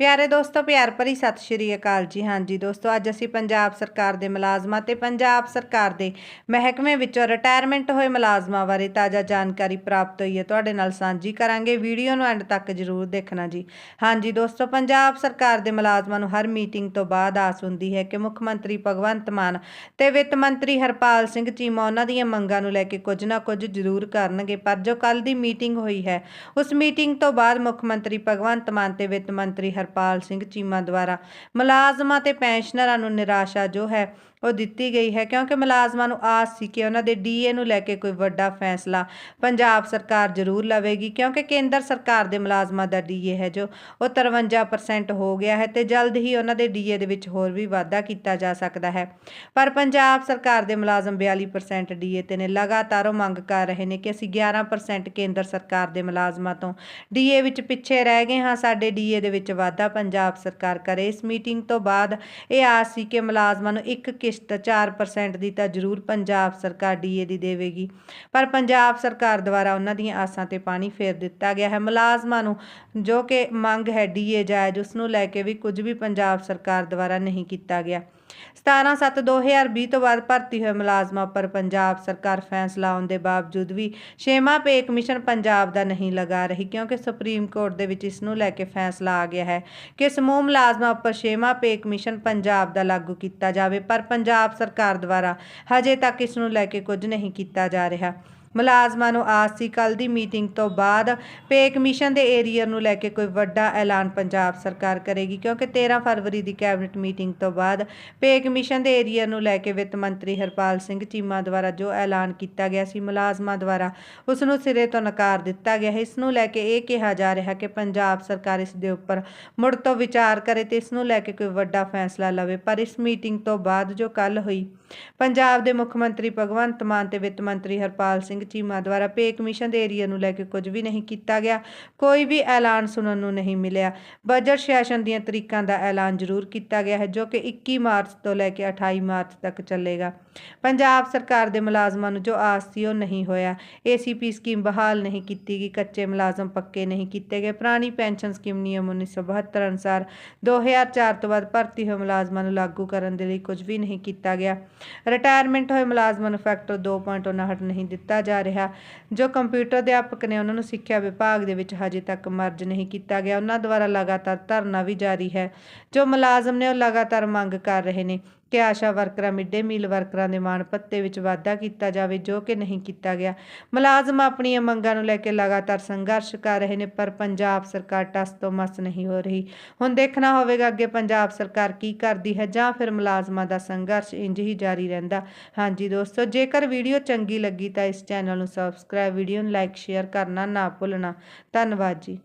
ਪਿਆਰੇ ਦੋਸਤੋ, ਪਿਆਰ ਭਰੀ ਸਤਿ ਸ਼੍ਰੀ ਅਕਾਲ ਜੀ। ਹਾਂਜੀ ਦੋਸਤੋ, ਅੱਜ ਅਸੀਂ ਪੰਜਾਬ ਸਰਕਾਰ ਦੇ ਮੁਲਾਜ਼ਮਾਂ ਤੇ ਪੰਜਾਬ ਸਰਕਾਰ ਦੇ ਮਹਿਕਮੇ ਵਿੱਚੋਂ ਰਿਟਾਇਰਮੈਂਟ ਹੋਏ ਮੁਲਾਜ਼ਮਾਂ ਬਾਰੇ ਤਾਜ਼ਾ ਜਾਣਕਾਰੀ ਪ੍ਰਾਪਤ ਹੋਈ ਹੈ। ਤੁਹਾਡੇ ਨਾਲ ਸਾਂਝੀ ਕਰਾਂਗੇ। ਵੀਡੀਓ ਨੂੰ ਐਂਡ ਤੱਕ ਜ਼ਰੂਰ ਦੇਖਣਾ ਜੀ। ਹਾਂਜੀ ਦੋਸਤੋ, ਪੰਜਾਬ ਸਰਕਾਰ ਦੇ ਮੁਲਾਜ਼ਮਾਂ ਨੂੰ ਹਰ ਮੀਟਿੰਗ ਤੋਂ ਬਾਅਦ ਆਸ ਹੁੰਦੀ ਹੈ ਕਿ ਮੁੱਖ ਮੰਤਰੀ ਭਗਵੰਤ ਮਾਨ ਤੇ ਵਿੱਤ ਮੰਤਰੀ ਹਰਪਾਲ ਸਿੰਘ ਚੀਮਾ ਉਹਨਾਂ ਦੀਆਂ ਮੰਗਾਂ ਨੂੰ ਲੈ ਕੇ ਕੁਝ ਨਾ ਕੁਝ ਜ਼ਰੂਰ ਕਰਨਗੇ। ਪਰ ਜੋ ਕੱਲ ਦੀ ਮੀਟਿੰਗ ਹੋਈ ਹੈ, ਉਸ ਮੀਟਿੰਗ ਤੋਂ ਬਾਅਦ ਮੁੱਖ ਮੰਤਰੀ ਭਗਵੰਤ ਮਾਨ ਤੇ ਵਿੱਤ ਮੰਤਰੀ ਹਰ ਹਰਪਾਲ ਸਿੰਘ ਚੀਮਾ ਦੁਆਰਾ। ਮੁਲਾਜ਼ਮਾਂ ਤੇ ਪੈਨਸ਼ਨਰਾਂ ਨੂੰ ਨਿਰਾਸ਼ਾ ਜੋ ਹੈ, ਉਹ ਦਿੱਤੀ ਗਈ ਹੈ ਕਿਉਂਕਿ ਮੁਲਾਜ਼ਮਾਂ ਨੂੰ ਆਸ ਸੀ ਕਿ ਉਹਨਾਂ ਦੇ ਡੀਏ ਨੂੰ ਲੈ ਕੇ ਕੋਈ ਵੱਡਾ ਫੈਸਲਾ ਪੰਜਾਬ ਸਰਕਾਰ ਜ਼ਰੂਰ ਲਵੇਗੀ ਕਿਉਂਕਿ ਕੇਂਦਰ ਸਰਕਾਰ ਦੇ ਮੁਲਾਜ਼ਮਾਂ ਦਾ ਡੀਏ ਹੈ ਜੋ ਉਹ 53% ਹੋ ਗਿਆ ਹੈ ਤੇ ਜਲਦ ਹੀ ਉਹਨਾਂ ਦੇ ਡੀਏ ਦੇ ਵਿੱਚ ਹੋਰ ਵੀ ਵਾਧਾ ਕੀਤਾ ਜਾ ਸਕਦਾ ਹੈ। ਪਰ ਪੰਜਾਬ ਸਰਕਾਰ ਦੇ ਮੁਲਾਜ਼ਮ 42% ਡੀਏ ਤੇ ਨੇ, ਲਗਾਤਾਰ ਉਹ ਮੰਗ ਕਰ ਰਹੇ ਨੇ ਕਿ ਅਸੀਂ 11% ਕੇਂਦਰ ਸਰਕਾਰ ਦੇ ਮੁਲਾਜ਼ਮਾਂ ਤੋਂ ਡੀਏ ਵਿੱਚ ਪਿੱਛੇ ਰਹਿ ਗਏ ਹਾਂ, ਸਾਡੇ ਡੀਏ ਦੇ ਵਿੱਚ ਵਾਧਾ ਪੰਜਾਬ ਸਰਕਾਰ ਕਰੇ। ਇਸ ਮੀਟਿੰਗ ਤੋਂ ਬਾਅਦ ਇਹ ਆਸ ਸੀ ਕਿ ਮੁਲਾਜ਼ਮਾਂ ਨੂੰ ਇੱਕ ਕਿਸ਼ਤ 4% ਦੀ ਤਾਂ ਜ਼ਰੂਰ ਪੰਜਾਬ ਸਰਕਾਰ ਡੀਏ ਦੀ ਦੇਵੇਗੀ। ਪਰ ਪੰਜਾਬ ਸਰਕਾਰ ਦੁਆਰਾ ਉਹਨਾਂ ਦੀਆਂ ਆਸਾਂ ਤੇ ਪਾਣੀ ਫੇਰ ਦਿੱਤਾ ਗਿਆ ਹੈ। ਮੁਲਾਜ਼ਮਾਂ ਨੂੰ ਜੋ ਕਿ ਮੰਗ ਹੈ ਡੀਏ ਜਾਇਜ਼ ਉਸ ਨੂੰ ਲੈ ਕੇ ਵੀ ਕੁਝ ਵੀ ਪੰਜਾਬ ਸਰਕਾਰ ਦੁਆਰਾ ਨਹੀਂ ਕੀਤਾ ਗਿਆ। 17/7/2020 ਤੋਂ ਬਾਅਦ ਭਰਤੀ ਹੋਏ ਮੁਲਾਜ਼ਮਾਂ ਉੱਪਰ ਪੰਜਾਬ ਸਰਕਾਰ ਫੈਸਲਾ ਆਉਣ ਦੇ ਬਾਵਜੂਦ ਵੀ ਛੇਵਾਂ ਪੇ ਕਮਿਸ਼ਨ ਪੰਜਾਬ ਦਾ ਨਹੀਂ ਲਗਾ ਰਹੀ, ਕਿਉਂਕਿ ਸੁਪਰੀਮ ਕੋਰਟ ਦੇ ਵਿੱਚ ਇਸ ਨੂੰ ਲੈ ਕੇ ਫੈਸਲਾ ਆ ਗਿਆ ਹੈ ਕਿ ਸਮੂਹ ਮੁਲਾਜ਼ਮਾਂ ਉੱਪਰ ਛੇਵਾਂ ਪੇ ਕਮਿਸ਼ਨ ਪੰਜਾਬ ਦਾ ਲਾਗੂ ਕੀਤਾ ਜਾਵੇ, ਪਰ ਪੰਜਾਬ ਸਰਕਾਰ ਦੁਆਰਾ ਹਜੇ ਤੱਕ ਇਸ ਨੂੰ ਲੈ ਕੇ ਕੁਝ ਨਹੀਂ ਕੀਤਾ ਜਾ ਰਿਹਾ। ਮੁਲਾਜ਼ਮਾਂ ਨੂੰ ਆਸ ਸੀ ਕੱਲ ਦੀ ਮੀਟਿੰਗ ਤੋਂ ਬਾਅਦ ਪੇ ਕਮਿਸ਼ਨ ਦੇ ਏਰੀਅਰ ਨੂੰ ਲੈ ਕੇ ਕੋਈ ਵੱਡਾ ਐਲਾਨ ਪੰਜਾਬ ਸਰਕਾਰ ਕਰੇਗੀ, ਕਿਉਂਕਿ 13 ਫਰਵਰੀ ਦੀ ਕੈਬਨਿਟ ਮੀਟਿੰਗ ਤੋਂ ਬਾਅਦ ਪੇ ਕਮਿਸ਼ਨ ਦੇ ਏਰੀਅਰ ਨੂੰ ਲੈ ਕੇ ਵਿੱਤ ਮੰਤਰੀ ਹਰਪਾਲ ਸਿੰਘ ਚੀਮਾ ਦੁਆਰਾ ਜੋ ਐਲਾਨ ਕੀਤਾ ਗਿਆ ਸੀ, ਮੁਲਾਜ਼ਮਾਂ ਦੁਆਰਾ ਉਸ ਨੂੰ ਸਿਰੇ ਤੋਂ ਨਕਾਰ ਦਿੱਤਾ ਗਿਆ ਹੈ। ਇਸ ਨੂੰ ਲੈ ਕੇ ਇਹ ਕਿਹਾ ਜਾ ਰਿਹਾ ਕਿ ਪੰਜਾਬ ਸਰਕਾਰ ਇਸ ਦੇ ਉੱਪਰ ਮੁੜ ਤੋਂ ਵਿਚਾਰ ਕਰੇ ਤੇ ਇਸ ਨੂੰ ਲੈ ਕੇ ਕੋਈ ਵੱਡਾ ਫੈਸਲਾ ਲਵੇ, ਪਰ ਇਸ ਮੀਟਿੰਗ ਤੋਂ ਬਾਅਦ ਜੋ ਕੱਲ ਹੋਈ ਪੰਜਾਬ ਦੇ ਮੁੱਖ ਮੰਤਰੀ ਭਗਵੰਤ ਮਾਨ ਤੇ ਵਿੱਤ ਮੰਤਰੀ ਹਰਪਾਲ ਸਿੰਘ ਚੀਮਾ ਦੁਆਰਾ ਪੇ ਕਮਿਸ਼ਨ ਦੇ ਏਰੀਆ ਨੂੰ ਲੈ ਕੇ ਕੁਝ ਵੀ ਨਹੀਂ ਕੀਤਾ ਗਿਆ। ਕੋਈ ਵੀ ਐਲਾਨ ਸੁਣਨ ਨੂੰ ਨਹੀਂ ਮਿਲਿਆ। ਬਜਟ ਸੈਸ਼ਨ ਦੀਆਂ ਤਰੀਕਾਂ ਦਾ ਐਲਾਨ ਜ਼ਰੂਰ ਕੀਤਾ ਗਿਆ ਹੈ, ਜੋ ਕਿ 21 ਮਾਰਚ ਤੋਂ ਲੈ ਕੇ 28 ਮਾਰਚ ਤੱਕ ਚੱਲੇਗਾ। ਪੰਜਾਬ ਸਰਕਾਰ ਦੇ ਮੁਲਾਜ਼ਮਾਂ ਨੂੰ ਜੋ ਆਸ ਸੀ, ਉਹ ਨਹੀਂ ਹੋਇਆ। ਏਸੀਪੀ ਸਕੀਮ ਬਹਾਲ ਨਹੀਂ ਕੀਤੀ ਗਈ, ਕੱਚੇ ਮੁਲਾਜ਼ਮ ਪੱਕੇ ਨਹੀਂ ਕੀਤੇ ਗਏ। ਪੁਰਾਣੀ ਪੈਨਸ਼ਨ ਸਕੀਮ ਨਿਯਮ 1972 ਅਨੁਸਾਰ 2004 ਤੋਂ ਬਾਅਦ ਭਰਤੀ ਹੋਏ ਮੁਲਾਜ਼ਮਾਂ ਨੂੰ ਲਾਗੂ ਕਰਨ ਦੇ ਲਈ ਕੁਝ ਵੀ ਨਹੀਂ ਕੀਤਾ ਗਿਆ। ਰਿਟਾਇਰਮੈਂਟ ਹੋਏ ਮੁਲਾਜ਼ਮਾਂ ਨੂੰ ਫੈਕਟਰ 2.59 ਨਹੀਂ ਦਿੱਤਾ ਜਾ ਰਿਹਾ। ਜੋ ਕੰਪਿਊਟਰ ਅਧਿਆਪਕ ਨੇ ਉਹਨਾਂ ਨੂੰ ਸਿੱਖਿਆ ਵਿਭਾਗ ਦੇ ਵਿੱਚ ਹਜੇ ਤੱਕ ਮਰਜ ਨਹੀਂ ਕੀਤਾ ਗਿਆ। ਉਹਨਾਂ ਦੁਆਰਾ ਲਗਾਤਾਰ ਧਰਨਾ ਵੀ ਜਾਰੀ ਹੈ। ਜੋ ਮੁਲਾਜ਼ਮ ਨੇ ਉਹ ਲਗਾਤਾਰ ਮੰਗ ਕਰ ਰਹੇ ਨੇ। ਕਿ ਆਸ਼ਾ ਵਰਕਰਾਂ ਮਿਡ ਡੇ ਮੀਲ ਵਰਕਰਾਂ ਦੇ ਮਾਣ ਭੱਤੇ ਵਿੱਚ ਵਾਧਾ ਕੀਤਾ ਜਾਵੇ, ਜੋ ਕਿ ਨਹੀਂ ਕੀਤਾ ਗਿਆ। ਮੁਲਾਜ਼ਮ ਆਪਣੀਆਂ ਮੰਗਾਂ ਨੂੰ ਲੈ ਕੇ ਲਗਾਤਾਰ ਸੰਘਰਸ਼ ਕਰ ਰਹੇ ਨੇ, ਪਰ ਪੰਜਾਬ ਸਰਕਾਰ ਟਸ ਤੋਂ ਮਸ ਨਹੀਂ ਹੋ ਰਹੀ। ਹੁਣ ਦੇਖਣਾ ਹੋਵੇਗਾ ਅੱਗੇ ਪੰਜਾਬ ਸਰਕਾਰ ਕੀ ਕਰਦੀ ਹੈ, ਜਾਂ ਫਿਰ ਮੁਲਾਜ਼ਮਾਂ ਦਾ ਸੰਘਰਸ਼ ਇੰਜ ਹੀ ਜਾਰੀ ਰਹਿੰਦਾ। ਹਾਂਜੀ ਦੋਸਤੋ, ਜੇਕਰ ਵੀਡੀਓ ਚੰਗੀ ਲੱਗੀ ਤਾਂ ਇਸ ਚੈਨਲ ਨੂੰ ਸਬਸਕ੍ਰਾਈਬ, ਵੀਡੀਓ ਨੂੰ ਲਾਈਕ, ਸ਼ੇਅਰ ਕਰਨਾ ਨਾ ਭੁੱਲਣਾ। ਧੰਨਵਾਦ ਜੀ।